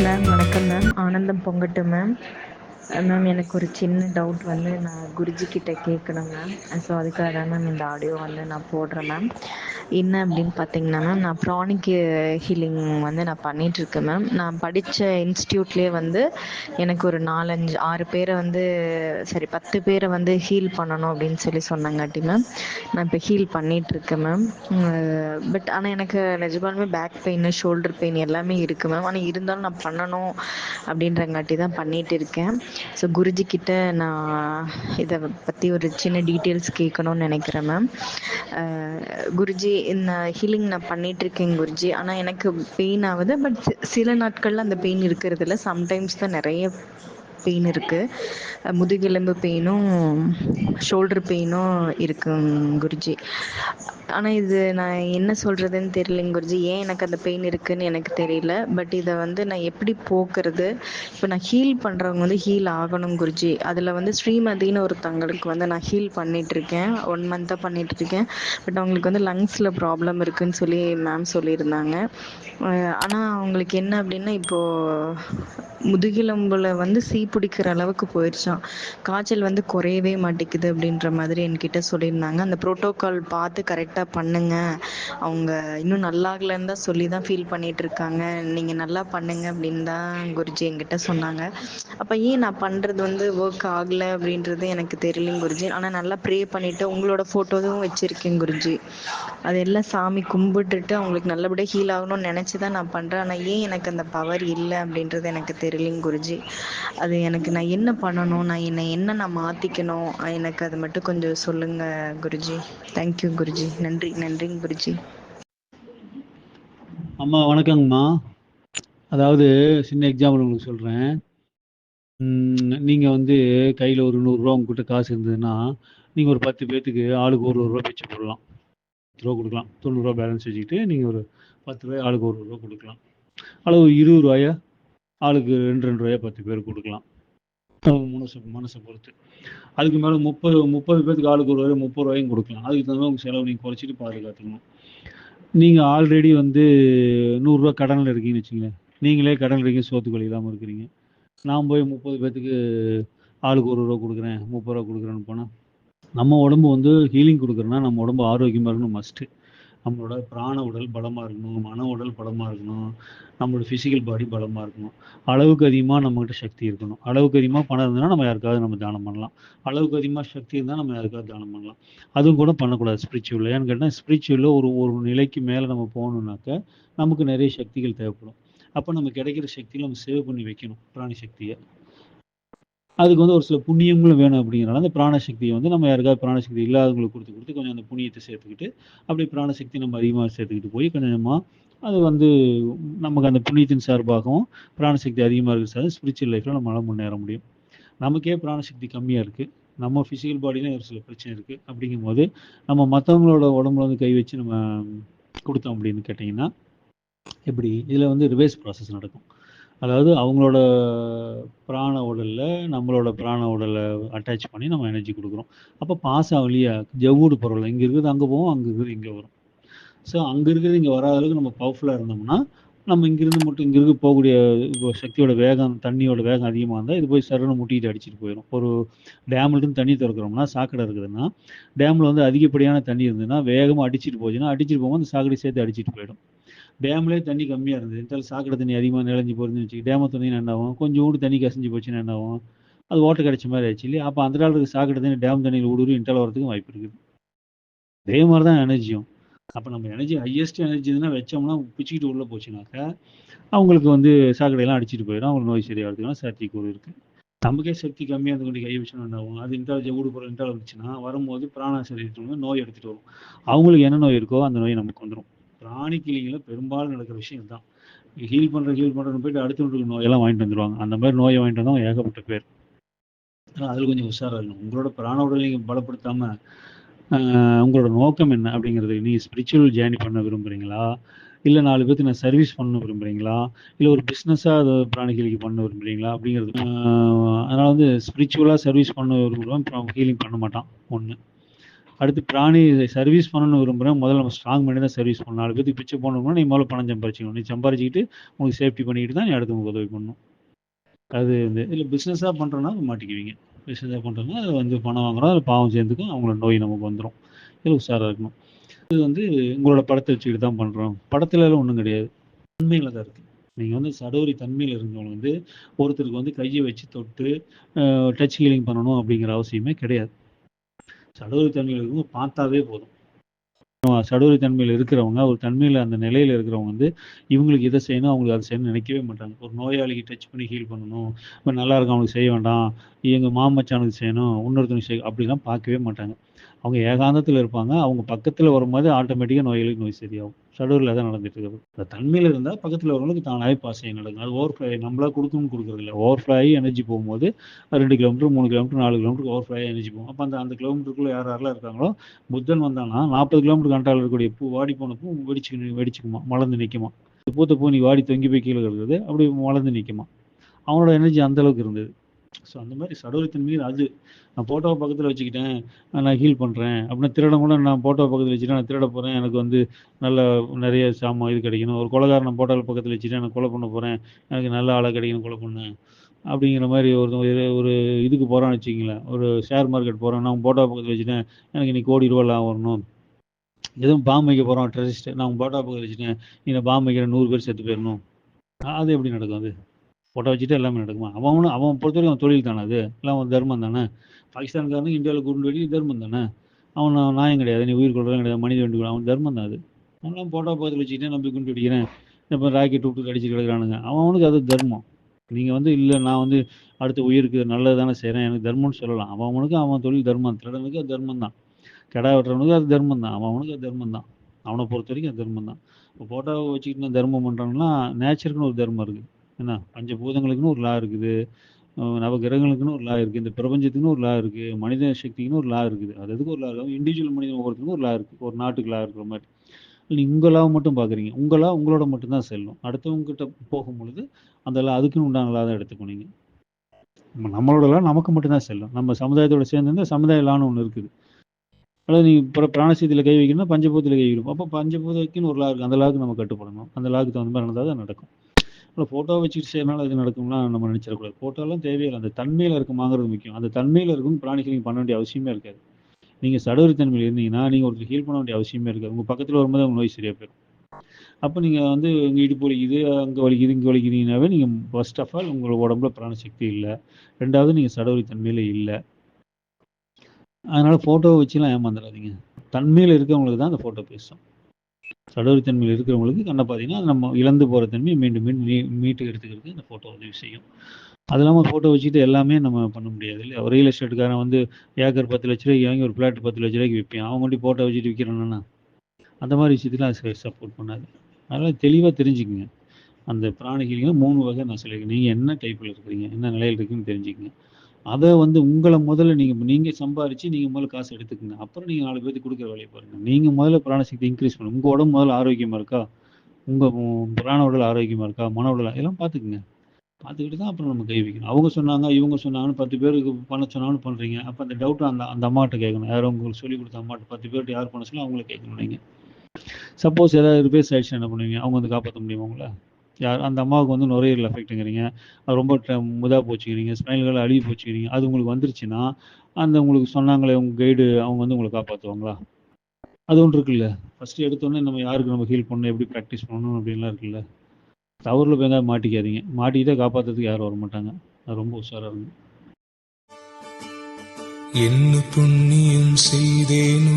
Ma'am வணக்கம் ma'am ஆனந்தம் பொங்கட்டும் மேம் மேம் எனக்கு ஒரு சின்ன டவுட் வந்து நான் குருஜி கிட்ட கேட்கணும் மேம் ஸோ அதுக்காக தான் மேம் இந்த ஆடியோ வந்து நான் போடுறேன் மேம் என்ன அப்படின்னு பார்த்தீங்கன்னா மேம் நான் ப்ரானிக் ஹீலிங் வந்து நான் பண்ணிகிட்ருக்கேன் மேம் நான் படித்த இன்ஸ்டியூட்லேயே வந்து எனக்கு ஒரு நாலஞ்சு ஆறு பேரை வந்து சரி பத்து பேரை வந்து ஹீல் பண்ணணும் அப்படின்னு சொல்லி சொன்னாங்காட்டி மேம் நான் இப்போ ஹீல் பண்ணிகிட்ருக்கேன் மேம் பட் ஆனால் எனக்கு நிஜமாலுமே பேக் பெயின் ஷோல்டர் பெயின் எல்லாமே இருக்குது மேம் ஆனால் இருந்தாலும் நான் பண்ணணும் அப்படின்றங்காட்டி தான் பண்ணிகிட்டு இருக்கேன் ஸோ குருஜி கிட்ட நான் இதை பற்றி ஒரு சின்ன டீட்டெயில்ஸ் கேட்கணும்னு நினைக்கிறேன் மேம் குருஜி இந்த ஹீலிங் நான் பண்ணிகிட்ருக்கேன் குருஜி. ஆனால் எனக்கு பெயின் ஆகுது. பட் சில நாட்களில் அந்த பெயின் இருக்கிறது இல்லை சம்டைம்ஸ் தான் நிறைய பெயின் இருக்குது முதுகெலும்பு பெயினும் ஷோல்டர் பெயினும் இருக்குங்க குருஜி. ஆனால் இது நான் என்ன சொல்கிறதுன்னு தெரியலைங்க குருஜி. ஏன் எனக்கு அந்த பெயின் இருக்குதுன்னு எனக்கு தெரியல. பட் இதை வந்து நான் எப்படி போக்குறது? இப்போ நான் ஹீல் பண்ணுறவங்க வந்து ஹீல் ஆகணும் குருஜி. அதில் வந்து ஸ்ரீமதின்னு ஒருத்தவங்களுக்கு வந்து நான் ஹீல் பண்ணிகிட்ருக்கேன் ஒன் மந்த்தாக பண்ணிகிட்ருக்கேன் பட் அவங்களுக்கு வந்து லங்ஸில் ப்ராப்ளம் இருக்குதுன்னு சொல்லி மேம் சொல்லியிருந்தாங்க. ஆனால் அவங்களுக்கு என்ன அப்படின்னா இப்போது முதுகெலும்பில் வந்து சீப் பிடிக்கிற அளவுக்கு போயிடுச்சான் காய்ச்சல் வந்து குறையவே மாட்டேங்குது அப்படின்ற மாதிரி என்கிட்ட சொல்லியிருந்தாங்க. அந்த ப்ரோட்டோக்கால் பார்த்து கரெக்டாக பண்ணுங்க. அவங்க இன்னும் நல்லாகலன்னு தான் சொல்லி தான் ஃபீல் பண்ணிட்டு இருக்காங்க நீங்கள் நல்லா பண்ணுங்க அப்படின்னு தான் குருஜி என்கிட்ட சொன்னாங்க. அப்போ ஏன் நான் பண்ணுறது வந்து ஒர்க் ஆகலை அப்படின்றது எனக்கு தெரியலைங்க குருஜி. ஆனால் நல்லா ப்ரே பண்ணிவிட்டு உங்களோட ஃபோட்டோவும் வச்சுருக்கேன் குருஜி. அதெல்லாம் சாமி கும்பிட்டுட்டு அவங்களுக்கு நல்லபடியாக ஹீல் ஆகணும்னு நினச்சி தான் நான் பண்ணுறேன் ஆனால் ஏன் எனக்கு அந்த பவர் இல்லை அப்படின்றது எனக்கு தெரியலைங்க குருஜி. அது எனக்கு நான் என்ன பண்ணணும்? நான் என்னை என்ன நான் மாற்றிக்கணும் எனக்கு அது மட்டும் கொஞ்சம் சொல்லுங்கள் குருஜி. தேங்க்யூ குருஜி. நன்றி நன்றிங்க குருஜி. அம்மா வணக்கங்கம்மா. அதாவது சின்ன எக்ஸாம்பிள் உங்களுக்கு சொல்கிறேன் நீங்கள் வந்து கையில் ஒரு நூறுரூவா உங்ககிட்ட காசு இருந்ததுன்னா நீங்கள் ஒரு பத்து பேர்த்துக்கு ஆளுக்கு ஒரு ரூபா பிச்சு போடலாம். ரூபா கொடுக்கலாம். தொண்ணூறுரூவா பேலன்ஸ் வச்சுக்கிட்டு நீங்கள் ஒரு பத்து ரூபாய் ஆளுக்கு ஒரு ரூபா கொடுக்கலாம். அளவு இருபது ரூபாயா ஆளுக்கு ரெண்டு ரெண்டு ரூபாயா பத்து பேர் கொடுக்கலாம். மனசு மனசை பொறுத்து. அதுக்கு மேலே முப்பது முப்பது பேருக்கு ஆளுக்கு ஒரு ரூபாய் முப்பது ரூபாயும் கொடுக்கலாம். அதுக்கு தகுந்த உங்கள் செலவு நீங்கள் குறைச்சிட்டு பாதுகாத்துக்கணும். நீங்கள் ஆல்ரெடி வந்து நூறுரூவா கடனில் இருக்கீங்கன்னு வச்சுங்களேன் நீங்களே கடன் இருக்கீங்க சோத்து வழி இல்லாமல் இருக்கிறீங்க. நான் போய் முப்பது பேர்த்துக்கு ஆளுக்கு ஒரு ரூபா கொடுக்குறேன் முப்பது ரூபா கொடுக்குறேன்னு போனால் நம்ம உடம்பு வந்து ஹீலிங் கொடுக்குறோன்னா நம்ம உடம்பு ஆரோக்கியமாக இருக்கணும் மஸ்ட்டு நம்மளோட பிராண உடல் பலமாக இருக்கணும் மன உடல் பலமாக இருக்கணும் நம்மளோட ஃபிசிக்கல் பாடி பலமாக இருக்கணும். அளவுக்கு அதிகமாக நம்மகிட்ட சக்தி இருக்கணும். அளவுக்கு அதிகமாக பணம் இருந்ததுன்னா நம்ம யாருக்காவது நம்ம தானம் பண்ணலாம். அளவுக்கு அதிகமாக சக்தி இருந்தால் நம்ம யாருக்காவது தானம் பண்ணலாம். அதுவும் கூட பண்ணக்கூடாது ஸ்பிரிச்சுவலில் ஏன்னு கேட்டால் ஸ்பிரிச்சுவலில் ஒரு ஒரு நிலைக்கு மேலே நம்ம போகணுன்னாக்க நமக்கு நிறைய சக்திகள் தேவைப்படும். அப்போ நம்ம கிடைக்கிற சக்தியில் நம்ம சேவ் பண்ணி வைக்கணும் பிராணி சக்தியை. அதுக்கு வந்து ஒரு சில புண்ணியங்களும் வேணும் அப்படிங்கிறனால அந்த பிராணசக்தியை வந்து நம்ம யாருக்காவது பிராணசக்தி இல்லாதவங்களுக்கு கொடுத்து கொடுத்து கொஞ்சம் அந்த புண்ணியத்தை சேர்த்துக்கிட்டு அப்படியே பிராணசக்தி நம்ம அதிகமாக சேர்த்துக்கிட்டு போய் கொஞ்சமாக அது வந்து நமக்கு அந்த புண்ணியத்தின் சார்பாகவும் பிராணசக்தி அதிகமாக இருக்கிற சார் ஸ்பிரிச்சுவல் லைஃப்பில் நம்மளால் முன்னேற முடியும். நமக்கே பிராணசக்தி கம்மியாக இருக்குது நம்ம ஃபிசிக்கல் பாடியிலும் ஒரு சில பிரச்சனை இருக்குது அப்படிங்கும்போது நம்ம மற்றவங்களோட உடம்புல வந்து கை வச்சு நம்ம கொடுத்தோம் அப்படின்னு கேட்டிங்கன்னா எப்படி? இதில் வந்து ரிவேர்ஸ் ப்ராசஸ் நடக்கும். அதாவது அவங்களோட பிராண உடலில் நம்மளோட பிராண உடலை அட்டாச் பண்ணி நம்ம எனர்ஜி கொடுக்குறோம். அப்போ பாஸ் ஆகலையா ஜவ்வூடு பரவாயில்ல இங்கே இருக்கிறது அங்கே போவோம் அங்கே இருக்குது இங்கே வரும். ஸோ அங்கே இருக்கிறது இங்கே வராத அளவுக்கு நம்ம பவர்ஃபுல்லாக இருந்தோம்னா நம்ம இங்கிருந்து மட்டும் இங்கே இருக்க போகக்கூடிய இப்போ சக்தியோட வேகம் தண்ணியோட வேகம் அதிகமாக இருந்தால் இது போய் சரணம் முட்டிட்டு அடிச்சுட்டு போயிடும் ஒரு டேம்லேருந்து தண்ணி திறக்கிறோம்னா சாக்கடை இருக்குதுன்னா டேமில் வந்து அதிகப்படியான தண்ணி இருந்ததுன்னா வேகமாக அடிச்சிட்டு போச்சுன்னா அடிச்சிட்டு போகும்போது அந்த சாக்கடை சேர்த்து அடிச்சிட்டு போயிடும். டேம்லேயே தண்ணி கம்மியாக இருந்தது. இருந்தாலும் சாக்கடை தண்ணி அதிகமாக நிலஞ்சி போயிருந்துன்னு வச்சு டேமை தண்ணி என்ன ஆகும்? ஊடு தண்ணி கசிஞ்சு போச்சுன்னு என்ன ஆகும்? அது ஓட்ட கிடைச்ச மாதிரி ஆச்சு இல்லையா? அப்போ அந்த காலத்துக்கு சாக்கடை தண்ணி டேம் தண்ணியில் ஊடுருவி இன்ட்டால் வரதுக்கும் வாய்ப்பு இருக்குது. அதே மாதிரி தான் எனர்ஜியும் அப்போ நம்ம எனர்ஜி ஹையஸ்ட் எனர்ஜி எதுனா வச்சோம்னா பிச்சுக்கிட்டு உள்ளே போச்சுனாக்கா அவங்களுக்கு வந்து சாக்கடையெல்லாம் அடிச்சுட்டு போயிடும். அவங்களுக்கு நோய் சரியாகிறதுக்குலாம் சக்தி கூறு இருக்குது நமக்கே சக்தி கம்மியாக இருந்து கொண்டு கை வச்சுனா என்ன ஆகும்? அது இன்டால் ஊடு போகிற இன்டால் வந்துச்சுன்னா வரும்போது பிராண சரீரத்துக்கு நோய் எடுத்துகிட்டு வரும். அவங்களுக்கு என்ன நோய் இருக்கோ அந்த நோய் நமக்கு வந்துடும் பிராணி கிளிகளில் பெரும்பாலும் நடக்கிற விஷயம் தான் ஹீல் பண்ணுற ஹீல் பண்ணுறன்னு போயிட்டு அடுத்தவங்களுக்கு நோயெல்லாம் வாங்கிட்டு வந்துடுவாங்க அந்த மாதிரி நோயை வாங்கிட்டு வந்தவங்க ஏகப்பட்ட பேர். ஆனால் அதில் கொஞ்சம் உஷாராக இருக்கணும் உங்களோட பிராண உடலை நீங்கள் பலப்படுத்தாமல் உங்களோட நோக்கம் என்ன அப்படிங்கிறது நீங்கள் ஸ்பிரிச்சுவல் ஜேர்னி பண்ண விரும்புகிறீங்களா இல்லை நாலு பேருக்கு நான் சர்வீஸ் பண்ண விரும்புகிறீங்களா இல்லை ஒரு பிஸ்னஸாக அதை பிராணிகளுக்கு பண்ண விரும்புகிறீங்களா அப்படிங்கிறது அதனால் வந்து ஸ்பிரிச்சுவலாக சர்வீஸ் பண்ண விரும்புகிறோம் ஹீலிங் பண்ண மாட்டான். ஒன்று அடுத்து பிராணி சர்வீஸ் பண்ணணும்னு விரும்புகிறேன் முதல்ல நம்ம ஸ்ட்ராங் பண்ணி தான் சர்வீஸ் பண்ணணும். நாலு பேருக்கு பிச்சை போனோம்னா நீ முதல்ல பணம் சம்பாரிச்சிக்கணும். நீ சம்பாரிச்சிக்கிட்டு உங்களுக்கு சேஃப்டி பண்ணிக்கிட்டு தான் நீ அடுத்தவங்களுக்கு உதவி பண்ணணும். அது வந்து இல்லை பிஸ்னஸாக பண்ணுறோன்னா மாட்டிக்குவீங்க. பிஸ்னஸாக பண்ணுறோன்னா அது வந்து பணம் வாங்குறோம். அதில் பாவம் சேர்ந்துக்கும் அவங்களோட நோய் நமக்கு வந்துடும் இது உஷாராக இருக்கணும். இது வந்து உங்களோட படத்தை வச்சுக்கிட்டு தான் பண்ணுறோம் படத்துலலாம் ஒன்றும் கிடையாது. தன்மையில் தான் இருக்குது நீங்கள் வந்து சடோரி தன்மையில் இருந்தவங்க வந்து ஒருத்தருக்கு வந்து கையை வச்சு தொட்டு டச் ஹீலிங் பண்ணணும் அப்படிங்கிற அவசியமே கிடையாது. சடோரி தன்மையில் இருக்கும் பார்த்தாவே போதும். சடோரி தன்மையில் இருக்கிறவங்க ஒரு தன்மையில் அந்த நிலையில் இருக்கிறவங்க வந்து இவங்களுக்கு இதை செய்யணும் அவங்களுக்கு அதை செய்யணும்னு நினைக்கவே மாட்டாங்க. ஒரு நோயாளிக்கு டச் பண்ணி ஹீல் பண்ணணும். இப்போ நல்லா இருக்கும் அவனுக்கு செய்ய வேண்டாம். எங்கள் மாமச்சானுக்கு செய்யணும் இன்னொருத்தனுக்கு செய்ய அப்படிலாம் பார்க்கவே மாட்டாங்க. அவங்க ஏகாந்தத்தில் இருப்பாங்க. அவங்க பக்கத்தில் வரும்போது ஆட்டோமேட்டிக்காக நோய்களுக்கு நோய் சரியாகும். ஷடூரில் தான் நடந்துட்டு இருக்குது அந்த தன்மையில் இருந்தால் பக்கத்தில் வரவங்களுக்கு தானாகவே பாசையம் நடக்கும். அது ஓவர் ஃப்ளை நம்மளாக கொடுக்கணும்னு கொடுக்குறது இல்லை. ஓவர் ஃப்ளை எனர்ஜி போகும்போது ரெண்டு கிலோமீட்டர் மூணு கிலோமீட்டர் நாலு கிலோமீட்டர் ஓவர் ஃப்ளை எனர்ஜி போகும். அப்போ அந்த அந்த கிலோமீட்டருக்குள்ளே யார் யாரெல்லாம் இருக்காங்களோ புத்தன் வந்தானா நாற்பது கிலோமீட்டர் கண்டால் இருக்கக்கூடிய பூ வாடி போன பூ வெடிச்சு வெடிச்சுக்குமா? மலர்ந்து நிற்குமா பூத்த பூ நீ வாடி தொங்கி போய் கீழே கிடக்குது அப்படி மலர்ந்து நிற்குமா அவனோட எனர்ஜி அந்த அளவுக்கு இருந்தது. ஸோ அந்த மாதிரி சடோரித்தன்மையில் அது நான் ஃபோட்டோவை பக்கத்தில் வச்சுக்கிட்டேன் நான் ஹீல் பண்ணுறேன் அப்படின்னா திருடம் கூட நான் ஃபோட்டோவை பக்கத்தில் வச்சுட்டேன் நான் திருட போகிறேன் எனக்கு வந்து நல்ல நிறைய சாமான் இது கிடைக்கணும். ஒரு கொலகாரன் ஃபோட்டோவில் பக்கத்தில் வச்சுட்டேன் நான் கொலை பண்ண போகிறேன் எனக்கு நல்ல ஆளாக கிடைக்கணும் கொலை பண்ணேன் அப்படிங்கிற மாதிரி ஒரு ஒரு இதுக்கு போகிறான்னு வச்சுக்கிங்களேன். ஒரு ஷேர் மார்க்கெட் போகிறேன் நான் ஃபோட்டோவை பக்கத்தில் வச்சுட்டேன் எனக்கு இன்னைக்கு கோடி ரூபா லாபம் வரணும். எதுவும் பாம்பு வைக்க போகிறோம் ட்ரெஸ்ட் நான் ஃபோட்டோ பக்கத்தில் வச்சுட்டேன் நீ பாம்பு வைக்கிற நூறு பேர் செத்து போயிடணும். அது எப்படி நடக்கும் அது? ஃபோட்டோ வச்சுட்டு எல்லாமே நடக்குமா? அவனும் அவன் பொறுத்த வரைக்கும் அவன் தொழில் தானே அது? எல்லாம் அவன் தர்மம் தானே? பாகிஸ்தான்காரனுக்கு இந்தியாவில் குண்டு வெடி தர்மம் தானே? அவன் நியாயம் கிடையாது. நீ உயிர் கொள்றதும் கிடையாது. மனித வேண்டி அவன் தர்மம் தான் அது. அவன்லாம் ஃபோட்டோ பக்கத்தில் வச்சுக்கிட்டே நம்பி குண்டு வெடிக்கிறேன். இப்போ ராக்கெட் விட்டு அடிச்சு கிடக்கிறானுங்க. அவன் அவனுக்கு அது தர்மம். நீங்கள் வந்து இல்லை நான் வந்து அடுத்த உயிருக்கு நல்லது தானே செய்கிறேன் எனக்கு தர்மம்னு சொல்லலாம். அவன் அவனுக்கு அவன் தொழில் தர்மம். திருடனுக்கு அது தர்மம் தான். கெடா வெட்டுறவனுக்கு அது தர்மம் தான். அவன் அவனுக்கு அது தர்மம் தான். அவனை பொறுத்த வரைக்கும் அது தர்மம் தான். இப்போ ஃபோட்டோவை வச்சுக்கிட்டு தர்மம் பண்ணுறாங்கன்னா நேச்சருக்குன்னு ஒரு தர்மம் இருக்குது என்ன? பஞ்சபூதங்களுக்குன்னு ஒரு லா இருக்குது. நவ கிரகங்களுக்குன்னு ஒரு லா இருக்குது. இந்த பிரபஞ்சத்துக்குன்னு ஒரு லா இருக்குது. மனித சக்திக்குன்னு ஒரு லா இருக்குது. அது எதுக்கு ஒரு லா இருக்கும் இண்டிவிஜுவல் மனிதன் ஒவ்வொருத்தருக்கும் ஒரு லா இருக்குது ஒரு நாட்டுக்கு லா இருக்கிற மாதிரி. நீங்கள் உங்கள் மட்டும் பார்க்குறீங்க உங்கள் லா உங்களோட மட்டும்தான் செல்லும். அடுத்தவங்ககிட்ட போகும்பொழுது போகும் பொழுது அந்த லா அதுக்குன்னு உண்டான லா தான் எடுத்துக்கணும் நீங்கள் நம்ம நம்மளோட லா நமக்கு மட்டும்தான் செல்லும். நம்ம சமுதாயத்தோட சேர்ந்து சமுதாய லான்னு ஒன்று இருக்குது. அதாவது நீ இப்போ பிராணசீதியில் கை வைக்கணும்னா பஞ்சபூதத்தில் கை வைக்கணும். அப்போ பஞ்சபூதக்குன்னு ஒரு லா இருக்குது அந்த லாவுக்கு நம்ம கட்டுப்படணும். அந்த லாவுக்கு தகுந்த மாதிரி நடந்தால் தான் நடக்கும். இல்லை ஃபோட்டோ வச்சுட்டு செய்யறனால இது நடக்கும்லாம் நம்ம நினச்சிடக்கூடாது. ஃபோட்டோலாம் தேவையில்லை. அந்த தன்மையில் இருக்குமாங்கிறது முக்கியம். அந்த தன்மையில் இருக்கும் பிராணிகள் பண்ண வேண்டிய அவசியமே இருக்காது. நீங்கள் சடவரி தன்மையில் இருந்தீங்கன்னா நீங்கள் ஒருத்தர் ஹீல் பண்ண வேண்டிய அவசியமே இருக்காது. உங்கள் பக்கத்தில் வரும்போது அவங்க நோய் சரியாக போயிடும். அப்போ நீங்கள் வந்து இங்கே இடுப்பு வலிக்குது அங்கே வலிக்குது இங்கே வலிக்குதுனாவே நீங்கள் ஃபர்ஸ்ட் ஆஃப் ஆல் உங்கள் உடம்புல பிராணசக்தி இல்லை. ரெண்டாவது நீங்கள் சடவரி தன்மையில் இல்லை. அதனால் ஃபோட்டோவை வச்சுலாம் ஏமாந்துடாதீங்க. தன்மையில் இருக்கவங்களுக்கு தான் அந்த ஃபோட்டோ பேசும். சடோரி தன்மையில் இருக்கிறவங்களுக்கு கண்ணை பார்த்தீங்கன்னா நம்ம இழந்து போகிற தன்மையை மீண்டும் மீண்டும் மீ மீட்டு எடுத்துக்கிறதுக்கு இந்த ஃபோட்டோ உதவி செய்யும். அது இல்லாமல் ஃபோட்டோ வச்சுட்டு எல்லாமே நம்ம பண்ண முடியாது இல்லையா? ஒரு ரியல் எஸ்டேட்டுக்காரன் வந்து ஏக்கர் பத்து லட்ச ரூபாய்க்கு வாங்கி ஒரு ஃப்ளாட் பத்து லட்ச ரூபாய்க்கு விற்பேன். அவன் மட்டும் ஃபோட்டோ வச்சுட்டு விற்கிறானா அந்த மாதிரி விஷயத்தில் சப்போர்ட் பண்ணாது. அதனால் தெளிவாக தெரிஞ்சுக்கங்க. அந்த பிராணிகளையும் மூணு வகை நான் சொல்லியிருக்கேன். நீங்கள் என்ன டைப்பில் இருக்கிறீங்க என்ன நிலையில் இருக்குன்னு தெரிஞ்சுக்கங்க. அதை வந்து உங்களை முதல்ல நீங்கள் நீங்கள் சம்பாரித்து நீங்கள் முதல்ல காசு எடுத்துக்கங்க. அப்புறம் நீங்கள் நாலு பேருக்கு கொடுக்குற வேலையை பாருங்கள் நீங்கள் முதல்ல பிராண சக்தி இன்க்ரீஸ் பண்ணுங்க உங்கள் உடம்பு முதல்ல ஆரோக்கியமாக இருக்கா? உங்கள் பிராண உடல் ஆரோக்கியமாக இருக்கா? மன உடல் எல்லாம் பார்த்துக்குங்க. பார்த்துக்கிட்டு தான் அப்புறம் நம்ம கை வைக்கணும். அவங்க சொன்னாங்க இவங்க சொன்னாங்கன்னு பத்து பேருக்கு பண்ண சொன்னாங்கன்னு பண்ணுறீங்க அப்போ அந்த டவுட் அந்த அந்த அம்மாட்ட கேட்கணும். யாரும் உங்களுக்கு சொல்லிக் கொடுத்த அம்மாட்ட பத்து பேர்கிட்ட யார் பண்ண சொல்லி அவங்கள கேட்கணும் நீங்கள் சப்போஸ் ஏதாவது பேர் ஆயிடுச்சு என்ன பண்ணுவீங்க? அவங்க வந்து காப்பாற்ற முடியுமா உங்களை? யார் அந்த அம்மாவுக்கு வந்து நுரையீரல் எஃபெக்ட்டுங்கிறீங்க அது ரொம்ப முதாக போச்சுக்கிறீங்க ஸ்பைனல்கள் அழுகி போச்சுக்கிறீங்க அது உங்களுக்கு வந்துருச்சுன்னா அந்த உங்களுக்கு சொன்னாங்களே உங்கள் கைடு அவங்க வந்து உங்களை காப்பாற்றுவாங்களா அது ஒன்று இருக்குல்ல. ஃபஸ்ட்டு எடுத்தோடனே நம்ம யாருக்கு நம்ம ஹீல் பண்ணணும் எப்படி ப்ராக்டிஸ் பண்ணணும் அப்படின்லாம் இருக்குல்ல. தவறில் போய் எதாவது மாட்டிக்காதீங்க. மாட்டிக்கிட்டே காப்பாற்றுறதுக்கு யாரும் வர மாட்டாங்க அது ரொம்ப உஷாராக இருக்கும் என்ன புண்ணியம் செய்தேனோ